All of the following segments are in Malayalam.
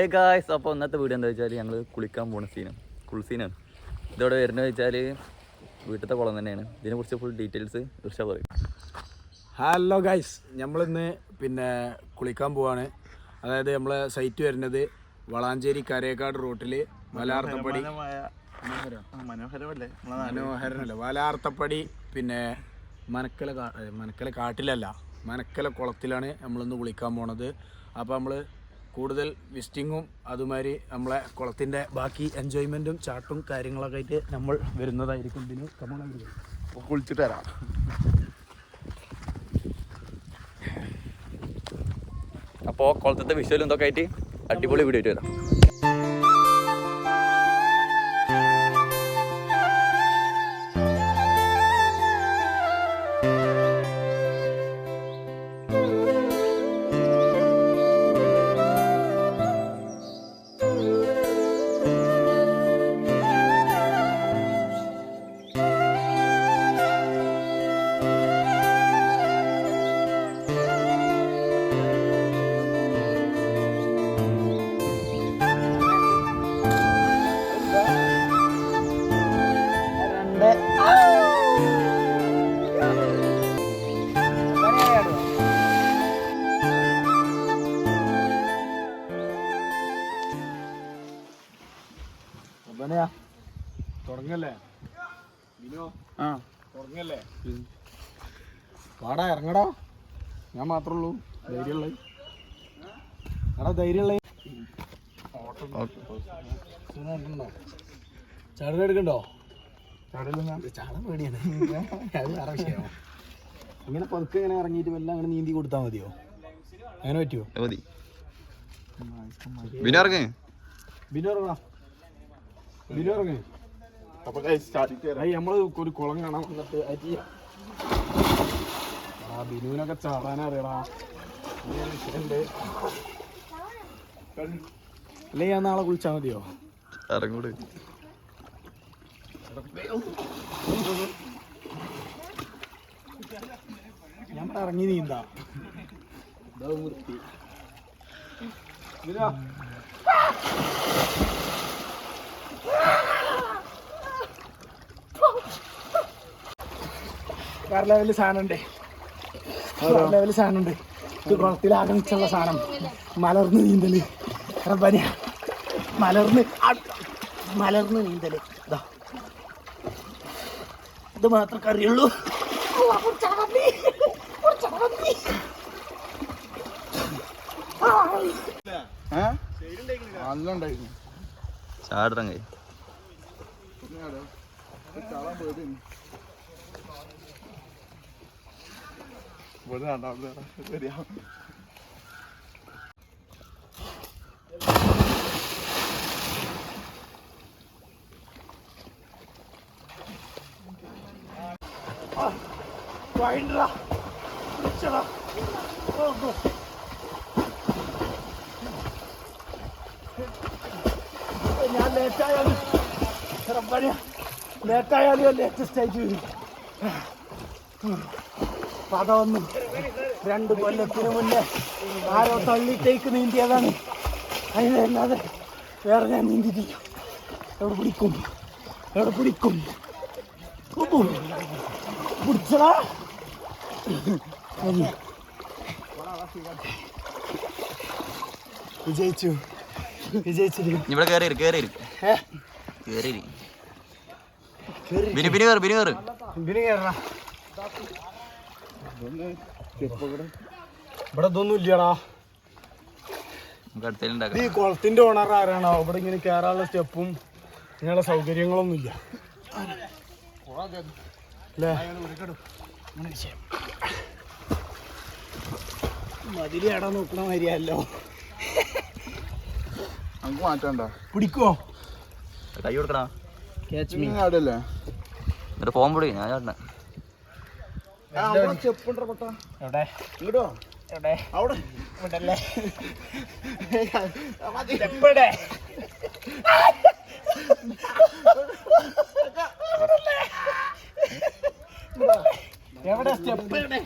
ഏ ഗായ്സ് അപ്പോൾ ഇന്നത്തെ വീഡിയോ എന്താ വെച്ചാൽ ഞങ്ങൾ കുളിക്കാൻ പോണ സീനും കുൾ സീനാണ് ഇതോടെ വരുന്നത് വെച്ചാൽ വീട്ടിലത്തെ കുളം തന്നെയാണ്. ഇതിനെക്കുറിച്ച് ഫുൾ ഡീറ്റെയിൽസ് ഇർഷ പറയും. ഹലോ ഗൈസ് നമ്മളിന്ന് പിന്നെ കുളിക്കാൻ പോവാണ്. അതായത് നമ്മളെ സൈറ്റ് വരുന്നത് വളാഞ്ചേരി കരേക്കാട് റൂട്ടിൽ വലാർത്തപ്പടി. മനോഹരനല്ല വലാർത്തപ്പടി പിന്നെ മനക്കല കാ- മനക്കല കാട്ടിലല്ല. മനക്കല കുളത്തിലാണ് നമ്മളിന്ന് കുളിക്കാൻ പോണത്. അപ്പോൾ നമ്മൾ കൂടുതൽ വിസ്റ്റിങ്ങും അതുമാതിരി നമ്മളെ കുളത്തിന്റെ ബാക്കി എൻജോയ്മെന്റും ചാട്ടും കാര്യങ്ങളൊക്കെ ആയിട്ട് നമ്മൾ വരുന്നതായിരിക്കും ഇതിന്. കമണ കുളിച്ചിട്ട് തരാം അപ്പോൾ കുളത്തത്തെ വിഷ്വലും ഇതൊക്കെ ആയിട്ട് അടിപൊളി വീഡിയോ ആയിട്ട് വരാം. എടാ ധൈര്യമുള്ള ചാടൽ എടുക്കണ്ടോ? ചാടാൻ പേടിയാണ്. അത് വേറെ വിഷയമാണ് ഇങ്ങനെ പതുക്കെ ഇങ്ങനെ ഇറങ്ങിയിട്ട് വല്ല അങ്ങനെ നീന്തി കൊടുത്താൽ മതിയോ? അങ്ങനെ പറ്റുമോ മതി. ബിനു ഇറങ്ങ് ബിനു ഇറങ്ങാ ബിനു ഇറങ്ങ് അപ്പൊ നമ്മൾ ഒരു കുളം കാണാൻ വന്നിട്ട് അരി ആ ബിനുവിനൊക്കെ ചാടാനറിയടാ. അല്ലേ ഞാൻ നാളെ കുളിച്ചാ മതിയോ? ഇറങ്ങൂട്. ഞാൻ ഇറങ്ങി നീന്താ. വേറെ ലെവലിൽ ഉണ്ട് വേറെ ലെവലിൽ സാധനം ഉണ്ട് ഇത് കുളത്തിൽ ആഗ്രഹിച്ചുള്ള സാധനം. മലർന്ന് നീന്തൽ. റബ്ബാനിയ മലർന്ന് മലർന്ന് നീന്തൽ ഇതാ ഇത് മാത്രമേ അറിയുള്ളൂ ചാടാൻ പോയത് ഇവിടെ വൈൻഡ്രാ പിടിച്ചടാ ഓ ഞാൻ ലേറ്റായാലും റബ്ബാനിയ ലേറ്റായാലും ലേറ്റസ്റ്റ് ആയിട്ട് വരും പതമൊന്നും രണ്ട് കൊല്ലത്തിന് മുന്നേ ആരോ തള്ളിട്ടേക്ക് നീന്തിയതാണ്. അതിനല്ലാതെ വേറെ ഞാൻ നീന്തിട്ടില്ല. എവിടെ പിടിക്കും? എവിടെ പിടിക്കും. പിടിച്ചടാ. വിജയിച്ചു. വിജയിച്ചിരിക്കും ഇവിടെ കയറി കയറി കയറി കേറി ബിനു ബിനു കയറി ബിനു കയറി ബിനു കയറണ ഇവിടെ ഇതൊന്നും ഇല്ലടാ. ഈ കുളത്തിന്റെ ഓണർ ആരാണോ? ഇവിടെ ഇങ്ങനെ കയറാനുള്ള സ്റ്റെപ്പും ഇങ്ങനെയുള്ള സൗകര്യങ്ങളൊന്നും ഇല്ല. അല്ലേ? മതിരി ഇടാൻ നോക്കണ മാതിരിയല്ലോ നമുക്ക് മാറ്റണ്ട? പിടിക്കോ. കൈ കൊടുക്കടാ. ക്യാച്ച് മീ ആടല്ലേ എന്നിട്ട് ഫോൺ പിടി ഞാൻ ചാടണ. എവിടെ? ഇങ്ങോട്ടോ? എവിടെ? അവിടെ. ഇവിടല്ലേ? എവിടെ? എവിടെ സ്റ്റെപ്പ് എവിടെ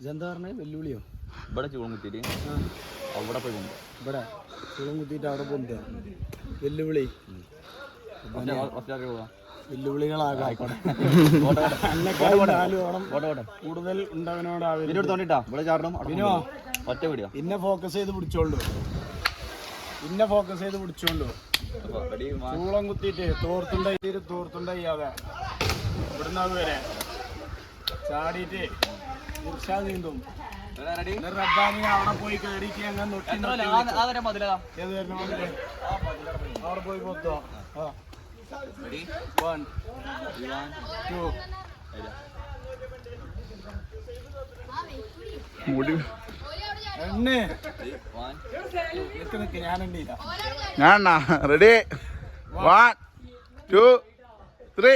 ഇതെന്താ പറഞ്ഞേ? വെല്ലുവിളിയോ? ഇവിടെ ചൂളം കുത്തിയിട്ട്. അവിടെ പോയി കൊണ്ട് ഇവിടെ ചൂളം കുത്തിയിട്ട് അവിടെ പൊന്തുക വെല്ലുവിളി. വെല്ലുവിളികളാകാം. കൂടുതൽ തോന്നിട്ടാ ഇവിടെ ചാടണം. ഒറ്റ പിടിയോ ഇന്നെ ഫോക്കസ് ചെയ്ത് പിടിച്ചോളൂ. ഇന്നെ ഫോക്കസ് ചെയ്ത് പിടിച്ചോളൂ റെഡി ചൂളം കുത്തിയിട്ട് തോർത്തുണ്ടായി തോർത്തുണ്ടായിയാതെ ഇവിടുന്ന് അത് വരെ. ചാടിയിട്ട് ഇർഷാദ് നീന്തും. റബ്ബാനി അവിടെ പോയി കയറിയിട്ട് ഞങ്ങൾ നൊട്ടി ഏത് വരണം അവിടെ പോയി പൊത്തോ. ആ. വൺ ടു മുടി. ഞാൻ ready one two three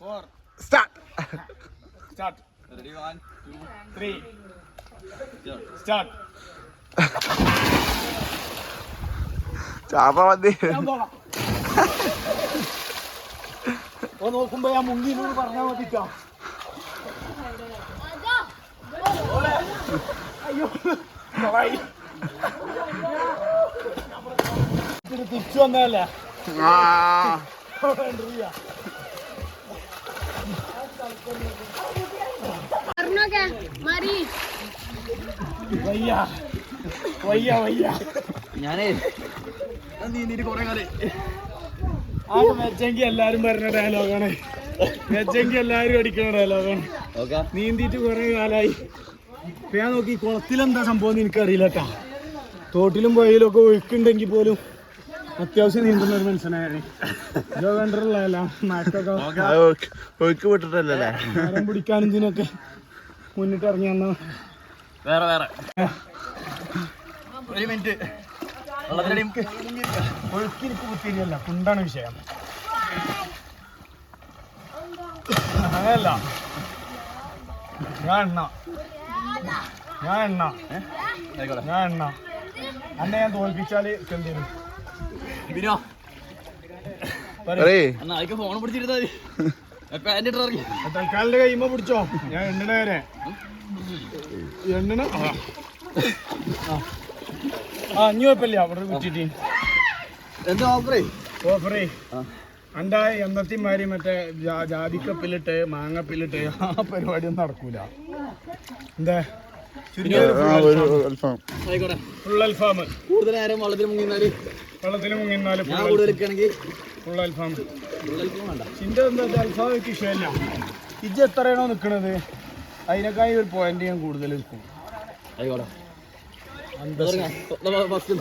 four start start ready one two three start ചാപ്പ മതി. ഓ നോക്കുമ്പോ ഞാൻ മുങ്ങി പറഞ്ഞാൽ മതിട്ടോ. അയ്യോ തിരിച്ചു വന്നതല്ലേ വയ്യ വയ്യ വയ്യ ഞാനേ നീന്തിട്ട് കൊറേ കാലേ. ആ മെച്ചെങ്കി എല്ലാരും പറഞ്ഞ ഡയലോഗാണ് മെച്ചെങ്കി എല്ലാരും അടിക്കുന്ന ഡയലോഗാണ് നീന്തിട്ട് കുറെ കാലായി. ഇപ്പൊ ഞാൻ നോക്കി കുളത്തിലെന്താ സംഭവം എന്ന് എനിക്കറിയില്ല കേട്ടാ. തോട്ടിലും പുഴയിലും ഒക്കെ ഒഴുക്കുണ്ടെങ്കിൽ പോലും അത്യാവശ്യം നീന്തുന്ന ഒരു മനുഷ്യനായിരുന്നു ഇതോ കണ്ടിട്ടുള്ളതല്ല നാക്കൊക്കെ ഒഴുക്ക് വിട്ടിട്ടല്ലേ നേരം പിടിക്കാനും ഇതിനൊക്കെ മുന്നിട്ട് ഇറങ്ങി വന്ന വേറെ വേറെ. ഒരു മിനിറ്റ്. വെള്ളത്തിലടി ഒഴുക്കി കുത്തിരിയല്ല കുണ്ടാണ് വിഷയം. അങ്ങനല്ല ഞാൻ എണ്ണ. ഞാൻ എണ്ണ. ആയിക്കോട്ടെ. ഞാൻ എണ്ണ. അന്നെ ഞാൻ തോൽപ്പിച്ചാൽ എന്തേലും ബിനോ. ഫോൺ പിടിച്ചിരുന്നാ തൽക്കാലിന്റെ കൈമ പിടിച്ചോ? ഞാൻ എണ്ണണ വരെ. എണ്ണണ ആ. അഞ്ഞു കുഴപ്പമില്ല. അവിടെ കുറ്റിട്ട് എന്താ ഓഫറേ ഓഫറേ അന്റെ എന്നത്തിമാരി മറ്റേ ജാതിക്കപ്പിലിട്ട് മാങ്ങപ്പിലിട്ട് ആ പരിപാടിയൊന്നും നടക്കൂല. എന്താ? ആയിക്കോട്ടെ ഫുൾ അൽഫാം കൂടുതൽ നേരം വെള്ളത്തിൽ മുങ്ങിന്നാൽ വെള്ളത്തിൽ മുങ്ങിന്നാൽ ഞാൻ കൂടുതൽ എടുക്കുകയാണെങ്കിൽ ഫുൾ അൽഫാം വെള്ളത്തിൽ വേണ്ട. ചിന്റെ എന്താ വെച്ചാൽ അൽഫാം എനിക്ക് ഇഷ്ടമല്ല ഇജ്ജ് എത്രയാണോ നിൽക്കണത് അതിനേക്കായി ഒരു പോയിന്റ് ഞാൻ കൂടുതൽ നിൽക്കും ആയിക്കോട്ടെ. ഫസ്റ്റ്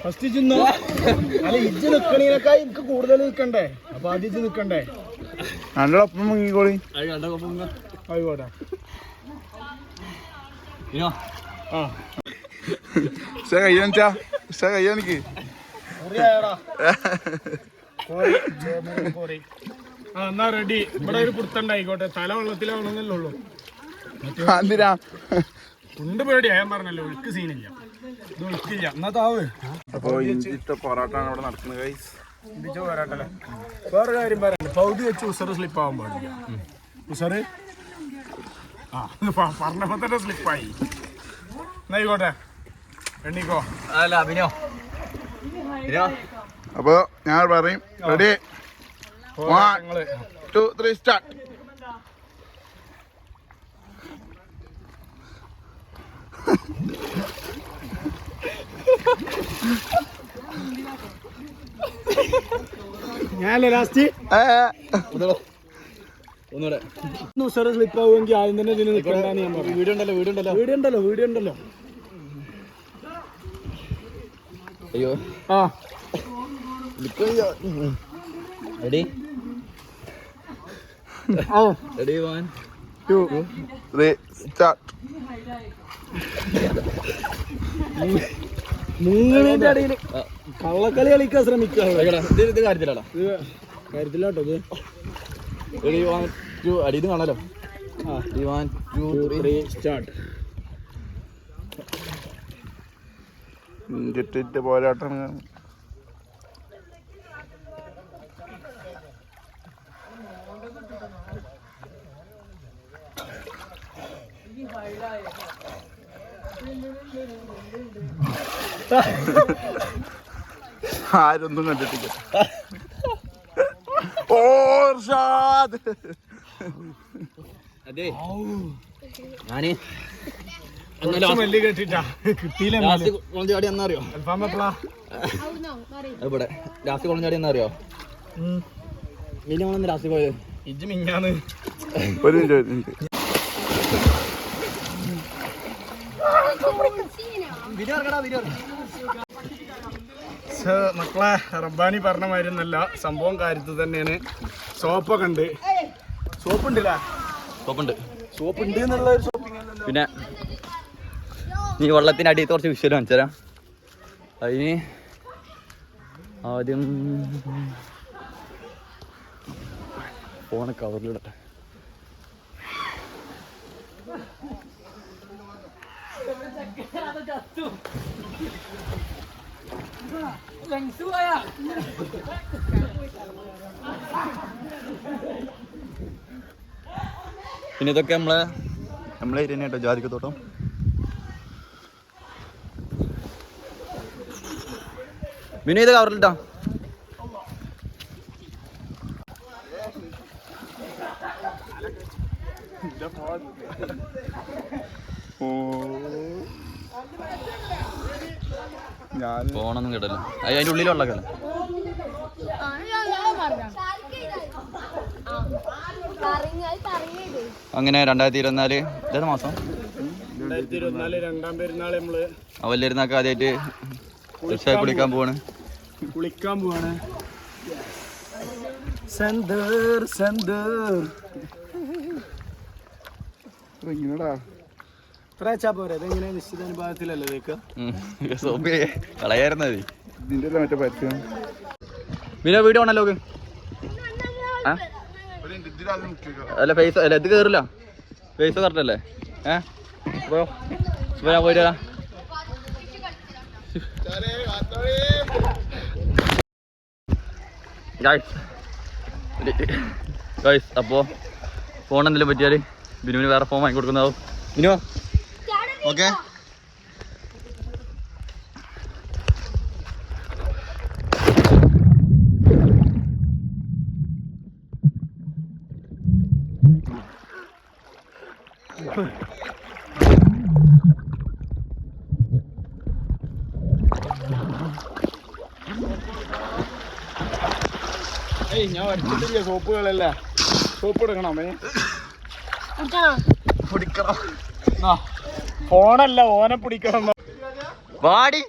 ഫസ്റ്റ് ചിന്നോ അല്ല ഇജ്ജ് നിക്കണീനേക്കായി എനിക്ക് കൂടുതൽ നിൽക്കണ്ടേ അപ്പൊ ആദ്യം നിക്കണ്ടേ? നിൽക്കണ്ടേ ഒപ്പം മുങ്ങിക്കോളി. ആയിക്കോട്ടെ. കോരി ചേമ്പ് കോരി ആ എന്നാ റെഡി ഇവിടെ ഒരു പുറത്തുണ്ടായിക്കോട്ടെ തല വെള്ളത്തിലാവണമെന്നല്ലേ ഉള്ളൂ എന്തിനാ ഉണ്ട് പേടിയാ ഞാൻ പറഞ്ഞല്ലോ ഒഴുക്ക് സീനില്ല. ഇത് ഒഴുക്കില്ല. എന്നാ താവ്. അപ്പൊ ഇഞ്ചിട്ട പൊറാട്ടാണ് ഇവിടെ നടക്കുന്നത് ഗൈസ് ചിന്തിച്ചു പോരാട്ടല്ലേ വേറെ കാര്യം പറയാനുണ്ട് പൗതി വെച്ച് ഉസറ് സ്ലിപ്പ് ആവാൻ പാടില്ല. ഉസറ്? ആ പറഞ്ഞപ്പോ തന്നെ സ്ലിപ്പായി എന്നായിക്കോട്ടെ എണ്ണിക്കോ. അല്ല അഭിനോ അപ്പൊ ഞാൻ പറയും. Ready one two three start ഞാനല്ലേ ലാസ്റ്റ് ഒന്നുകൂടെ. ഉസറ് സ്ലിപ്പ് ആവുമെങ്കിൽ ആദ്യം തന്നെ ഇതിന് നിൽക്കണ്ടെന്ന് ഞാൻ പറഞ്ഞു. വീഡിയോ ഉണ്ടല്ലോ വീഡിയോ ഉണ്ടല്ലോ വീഡിയോ ഉണ്ടല്ലോ വീഡിയോ ഉണ്ടല്ലോ അയ്യോ. ആ. Ready ready one two three start മൂന്നിന്റെ ഇടയിൽ കള്ളക്കളി കളിക്കാൻ ശ്രമിക്കുക ആയിക്കോട്ടെ ഇത് ഇത് കാര്യത്തിലാടാ. ഇത് കാര്യത്തിലാട്ടോ ഇത്. റെഡി വൺ ടു അടി ഇത് കാണാലോ? ആ ready one two three three start ഇഞ്ചിട്ടിട്ട് പോരാട്ടാണ് ആരൊന്നും കണ്ടിട്ടില്ല. അതെ ഞാൻ എന്നറിയോ ഇവിടെ ലാസ്റ്റ് കൊളഞ്ചാടി എന്നറിയോ മിനിമം ലാസ്റ്റ് പോയത് ഇജ്ജ് മിഞ്ഞാന്ന് ഒരു മിനിറ്റ് ഒരു മിനിറ്റ് ഛെ, മക്കളെ റബ്ബാനി പറഞ്ഞ മാതിരി സംഭവം കാര്യത്തിൽ തന്നെയാണ്. സോപ്പൊക്കെ ഉണ്ട്. സോപ്പ് ഉണ്ടല്ലേ സോപ്പുണ്ട് സോപ്പ് ഉണ്ട് എന്നുള്ള ഒരു ഷോപ്പിംഗ് പിന്നെ നീ വെള്ളത്തിന്റെ അടിയിൽ കുറച്ച് വിഷ്വൽ കാണിച്ചുതരാം അതിന് ആദ്യം ഫോണ് കവറിലിടട്ടെ പിന്നെ ഇതൊക്കെ നമ്മളെ നമ്മളെ ഏരിയ കേട്ടോ ജാതിക്കത്തോട്ടം പിന്നെ ഇത് കവറിലിട്ടോ ഓ ഞാൻ ഫോണൊന്നും കേട്ടല്ലോ. അത് അതിന്റെ ഉള്ളിലുള്ള വെള്ളമൊക്കെ അങ്ങനെ രണ്ടായിരത്തി ഇരുപത്തിനാല് ഏത് മാസം? രണ്ടായിരത്തി ഇരുപത്തിനാല് രണ്ടാം പെരുന്നാൾ നമ്മൾ അവല്ലിരുന്നൊക്കെ ആദ്യമായിട്ട് തീർച്ചയായും കുളിക്കാൻ പോവാണ്. കുളിക്കാൻ പോവാണ്. സന്തർ സന്തർ. ഇങ്ങനെടാ. പോരെ. നിശ്ചിത കളയായിരുന്നത് ഇതിന്റെ അല്ലേ മറ്റേ പരസ്യം. പിന്നെ അല്ല ഇത് അപ്പോ ഇപ്പൊ ഞാൻ പോയിട്ട് വരാം. ഗൈസ് ഫോൺ എന്തെങ്കിലും പറ്റിയാൽ ബിനുവിന് വേറെ ഫോൺ വാങ്ങി കൊടുക്കുന്നതാവും ബിനു ഓക്കെ ഏയ് ഞാൻ വരച്ചിട്ടില്ല സോപ്പുകളല്ല? സോപ്പ് എടുക്കണമേ ഫോണല്ല ഓനെ പിടിക്കണം. വാടി.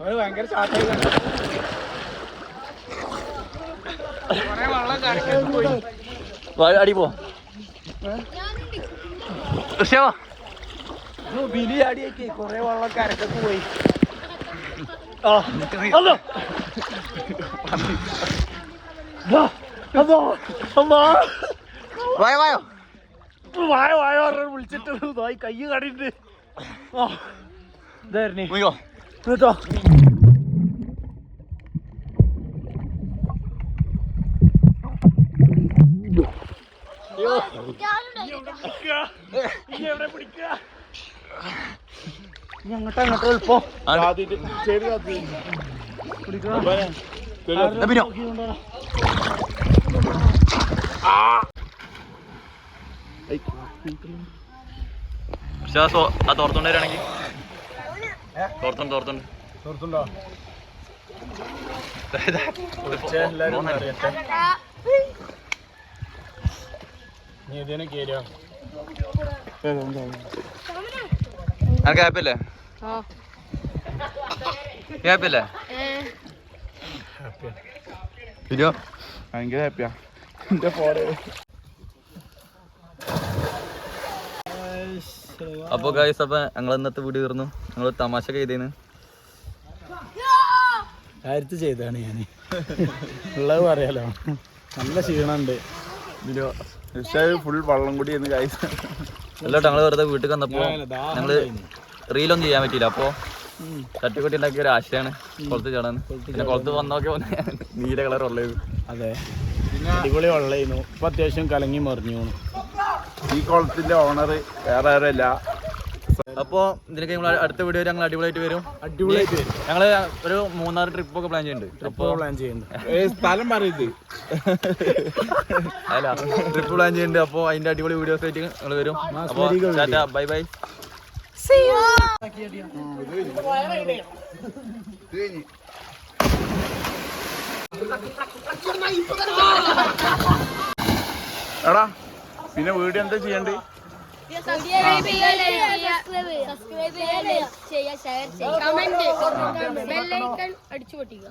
ഭയങ്കര അടി പോ. ഋഷോ ഇത് ബിലി അടിയൊക്കെ കൊറേ വെള്ളം കരക്കത്ത് പോയി. വായോ വായോ. വായ വായ പറഞ്ഞ് വിളിച്ചിട്ട് ഇതായി കൈ കടിയിട്ട് ആ ഇതായിരുന്നേ മുയ്യോ കേട്ടോ അങ്ങോട്ട് അങ്ങോട്ട് എളുപ്പം ബിനു പക്ഷെ ആ തോർത്തോണ്ട് ഹാപ്പിയല്ലേ ഹാപ്പിയല്ലേ ബിനു ഭയങ്കര ഹാപ്പിയാ എന്റെ ഫോണ് അപ്പോൾ ഗായ്സ് അപ്പോൾ ഞങ്ങൾ ഇന്നത്തെ വീഡിയോ തീർന്നു. ഞങ്ങൾ തമാശ ചെയ്തേന്ന് കാര്യത്ത് ചെയ്താണ് ഞാൻ ഉള്ളത് പറയാലോ. നല്ല ക്ഷീണുണ്ട് ഫുൾ വള്ളം കൂടി എന്ന് കാഴ്ച അല്ല ഞങ്ങൾ വെറുതെ വീട്ടിൽ വന്നപ്പോൾ ഞങ്ങൾ ഞങ്ങൾ റീലൊന്നും ചെയ്യാൻ പറ്റിയില്ല. അപ്പോൾ തട്ടിക്കൊട്ടി ഉണ്ടാക്കിയ ഒരു ആശയാണ് കുളത്ത് ചാടാൻ പിന്നെ കുളത്ത് വന്നോക്കെ നീല കളർ ഉള്ളത്. അതെ. അടിപൊളി വെള്ളമായിരുന്നു ഇപ്പൊ അത്യാവശ്യം കലങ്ങി മറിഞ്ഞു ഈ കുളത്തിന്റെ ഓണർ വേറെ ആരല്ല അപ്പോൾ ഇതിനൊക്കെ ഞങ്ങൾ അടുത്ത വീഡിയോ ഞങ്ങൾ അടിപൊളിയായിട്ട് വരും. അടിപൊളിയായിട്ട് വരും. ഞങ്ങൾ ഒരു മൂന്നാർ ട്രിപ്പ് ഒക്കെ പ്ലാൻ ചെയ്യുന്നുണ്ട് അപ്പോൾ പ്ലാൻ ചെയ്യുന്നുണ്ട് സ്ഥലം പറയുന്നത് അല്ല ട്രിപ്പ് പ്ലാൻ ചെയ്യുന്നുണ്ട് അപ്പോൾ അതിന്റെ അടിപൊളി വീഡിയോസ് ആയിട്ട് ഞങ്ങൾ വരും. അപ്പോൾ ബൈ ബൈ എടാ പിന്നെ വീഡിയോ എന്താ ചെയ്യണ്ടേ? സബ്സ്ക്രൈബ് ചെയ്യുക ഷെയർ ചെയ്യുക കമന്റ് അടിച്ചു പൊട്ടിക്കുക.